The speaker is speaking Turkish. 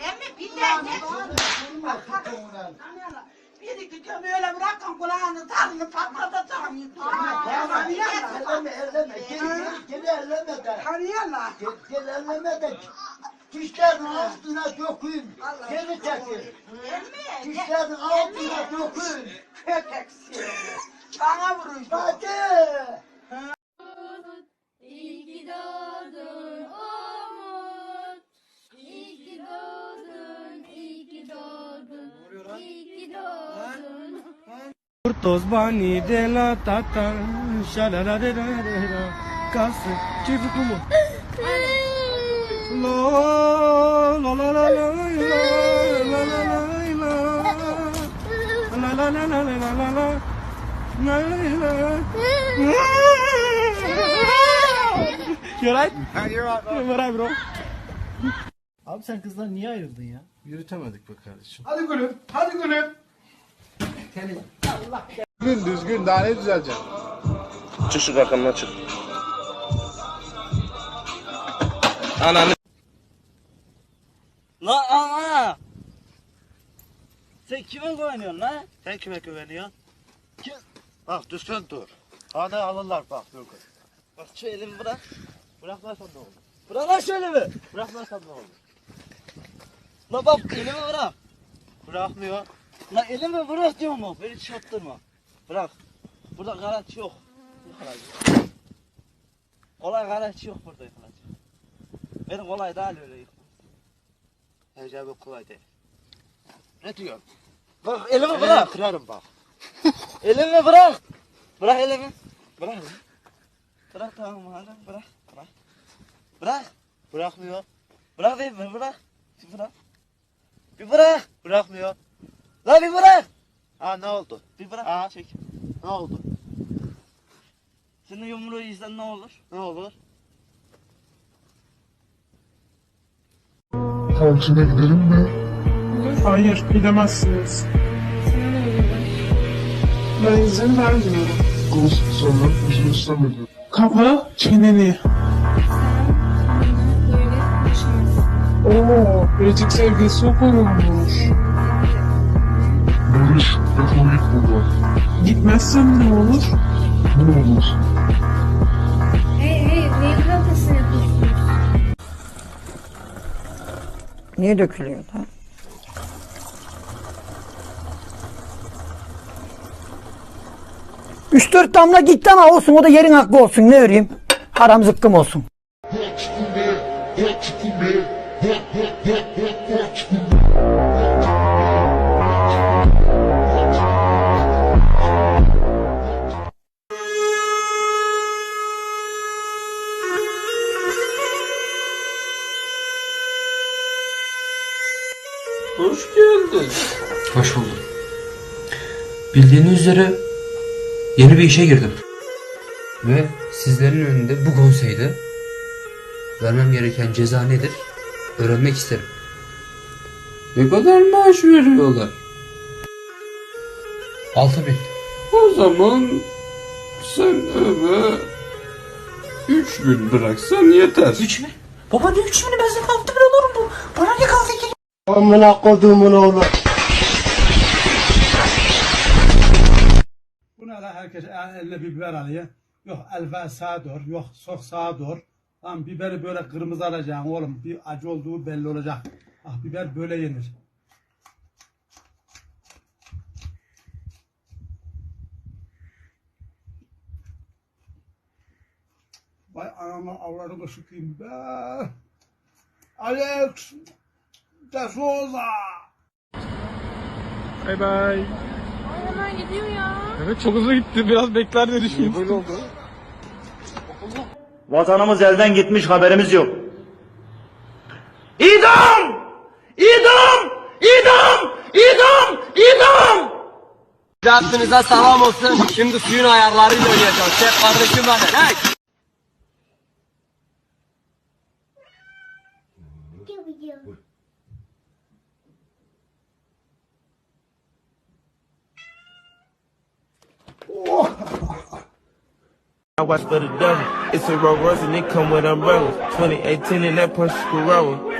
Emmi bir de ne? Bak, bak. Bir iki öyle bırakın kulağını tarını patlatacağım. Tamam, elleme, elleme. Gel, gel, elleme de. Tanıyorlar. Gel, gel elleme de. Dişlerin altına dökün. Geri çekil. Emmi. Dişlerin altına dökün. Köpeksin. Bana vuruyor. Hadi. Toz bani de la tata, şalala de la de la, kası çift kumu. La la la la la la la la la la la la la la la la la la La la la. You right? You're right, bro. You're right, bro. Abi sen kızdan niye ayrıldın ya? Yürütemedik be kardeşim. Hadi gülüm, hadi gülüm. Düzgün düzgün daha ne düzelecek? Çık şu arkamdan çık. Ananı. La ama! Sen kime güveniyorsun la? Sen kime güveniyorsun? Kim? Bak düzgün dur. Hadi alırlar bak dur. Bak şu elimi bırak. Bırakmazsan ne olur? Bırak lan şu elimi. Bırakmazsan ne olur? La bak elimi bırak. Bırakmıyor. La elimi bırak diyorum mu? Beni çarptırma. Bırak. Burada garanti yok. Yıkılacak. Kolay garanti yok burada yıkılacak. Benim kolay değil öyle yıkılacak. Ecemi kolay değil. Ne diyorsun? Bak elimi bırak. kırarım bak. Elimi bırak. Bırak elimi. Bırak elimi. Bırak tamam madem bırak. Bırak. Bırak. Bırakmıyor. Bırak bir bırak. Bir bırak. Bir bırak. Bırakmıyor. La bir bırak. Ha ne oldu? Bir bırak. Aa. Çek. Ne oldu? Senin yumruğu yiysen ne olur? Ne olur? Kantine gidelim mi? Hayır, gidemezsiniz. Ben izin vermiyorum. Olsun sana, izin istemedim. Kapa çeneni. Oo, biricik sevgilisi yok olmuş. Barış, defol git buradan. Gitmezsem ne olur? Ne olur? Hey hey, neyin kavgasını yapıyorsunuz? Niye dökülüyor da? Üç dört damla gitti ama olsun o da yerin hakkı olsun ne öreyim. Haram zıkkım olsun. Hoş geldin. Hoş buldum. Bildiğiniz üzere yeni bir işe girdim. Ve sizlerin önünde bu konseyde vermem gereken ceza nedir öğrenmek isterim. Ne kadar maaş veriyorlar? 6000. O zaman sen eve 3000 bıraksan yeter. 3 mü? Baba ne 3 mü? Ben zaten 6000 olurum bu. Bana ne kaldı ki? Amına kodumun oğlu. Bu ne lan herkes el- eline biber alıyor. Yok elfe sağa doğru, yok sok sağa doğru. Lan biberi böyle kırmızı alacaksın oğlum. Bir acı olduğu belli olacak. Ah biber böyle yenir. Vay anamı avradımı sıkayım be. Alex de Souza. Bye bye. Hemen gidiyor ya. Evet çok hızlı gitti. Biraz bekler diye düşünmüştüm. Böyle oldu. Vatanımız elden gitmiş haberimiz yok. İdam! İdam! İdam! İdam! İdam! Rabbinize selam olsun. Şimdi suyun ayarlarıyla oynayacağız. Şef kardeşim benim. Hey! I watch for the devil. It's a Rolls Royce and it come with umbrellas. 2018 and that Porsche Corolla.